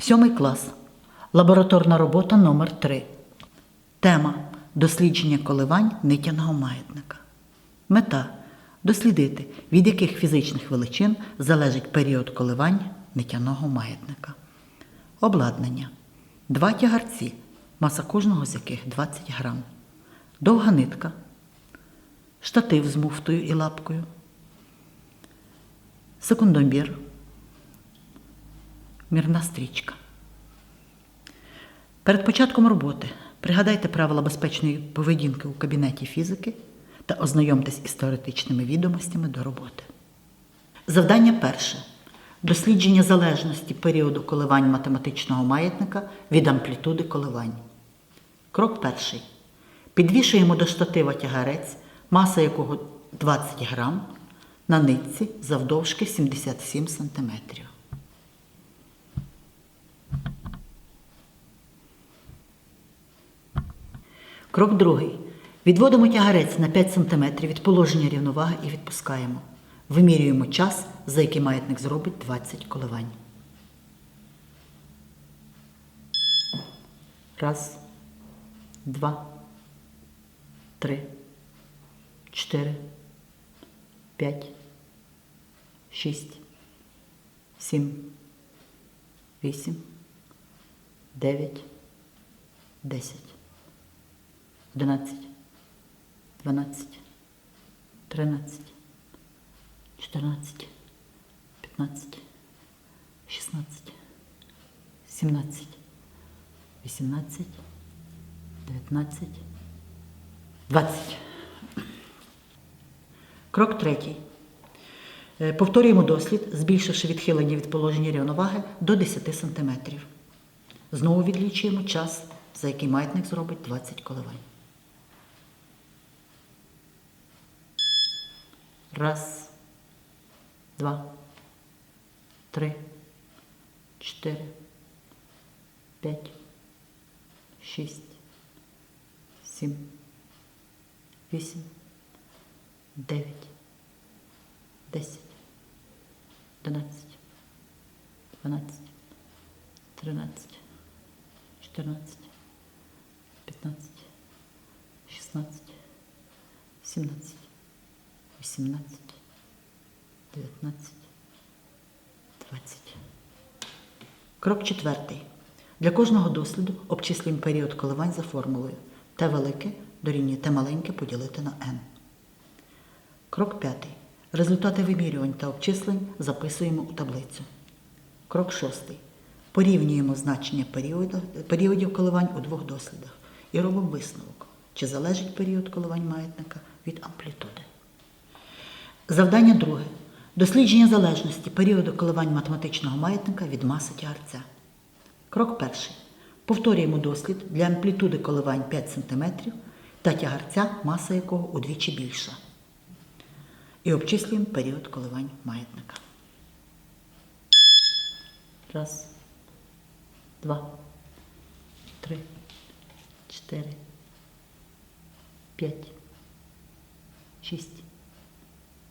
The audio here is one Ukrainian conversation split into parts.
Сьомий клас. Лабораторна робота номер 3 Тема дослідження коливань нитяного маятника. Мета дослідити, від яких фізичних величин залежить період коливань нитяного маятника. Обладнання. Два тягарці, маса кожного з яких 20 грам. Довга нитка. Штатив з муфтою і лапкою. Секундомір. Мірна стрічка. Перед початком роботи пригадайте правила безпечної поведінки у кабінеті фізики та ознайомтесь із теоретичними відомостями до роботи. Завдання перше. Дослідження залежності періоду коливань математичного маятника від амплітуди коливань. Крок перший. Підвішуємо до штатива тягарець, маса якого 20 грам, на нитці завдовжки 77 см. Крок другий. Відводимо тягарець на 5 см від положення рівноваги і відпускаємо. Вимірюємо час, за який маятник зробить 20 коливань. Раз, два, три, чотири, п'ять, шість, сім, вісім, дев'ять, десять. 11, 12, 13, 14, 15, 16, 17, 18, 19, 20. Крок третій. Е, Повторюємо дослід, збільшивши відхилення від положення рівноваги до 10 см. Знову відлічуємо час, за який маятник зробить 20 коливань. Раз, два, три, чотири, п'ять, шість, сім, вісім, дев'ять, десять, одинадцять, дванадцять, тринадцять, чотирнадцять, п'ятнадцять, шістнадцять, сімнадцять. 18, 19, 20. Крок четвертий. Для кожного досліду обчислюємо період коливань за формулою Т велике дорівнює Т маленьке поділити на n. Крок п'ятий. Результати вимірювань та обчислень записуємо у таблицю. Крок шостий. Порівнюємо значення періодів коливань у двох дослідах і робимо висновок, чи залежить період коливань маятника від амплітуди. Завдання друге. Дослідження залежності періоду коливань математичного маятника від маси тягарця. Крок перший. Повторюємо дослід для амплітуди коливань 5 см та тягарця, маса якого удвічі більша. І обчислюємо період коливань маятника. Раз, два, три, чотири, п'ять, шість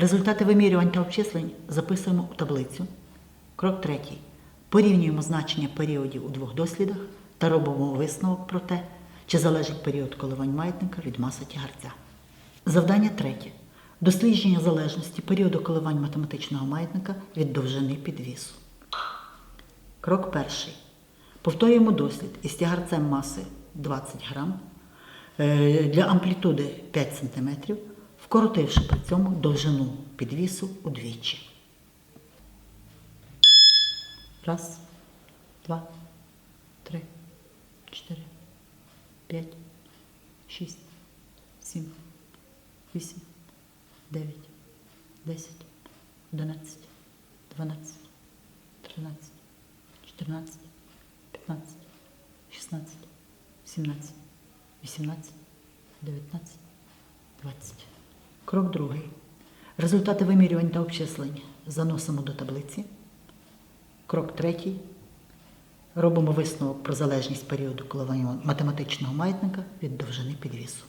Результати вимірювань та обчислень записуємо у таблицю. Крок третій. Порівнюємо значення періодів у двох дослідах та робимо висновок про те, чи залежить період коливань маятника від маси тягарця. Завдання третє. Дослідження залежності періоду коливань математичного маятника від довжини підвісу. Крок перший. Повторюємо дослід із тягарцем маси 20 грам е, для амплітуди 5 см, вкоротивши при цьому довжину підвісу удвічі. Раз, два, три, чотири, п'ять, шість, сім, вісім, дев'ять, десять, одинадцять, дванадцять, тринадцять, чотирнадцять, п'ятнадцять, шістнадцять, 17, 18, 19, 20. Крок другий. Результати вимірювань та обчислень заносимо до таблиці. Крок третій. Робимо висновок про залежність періоду коливання математичного маятника від довжини підвісу.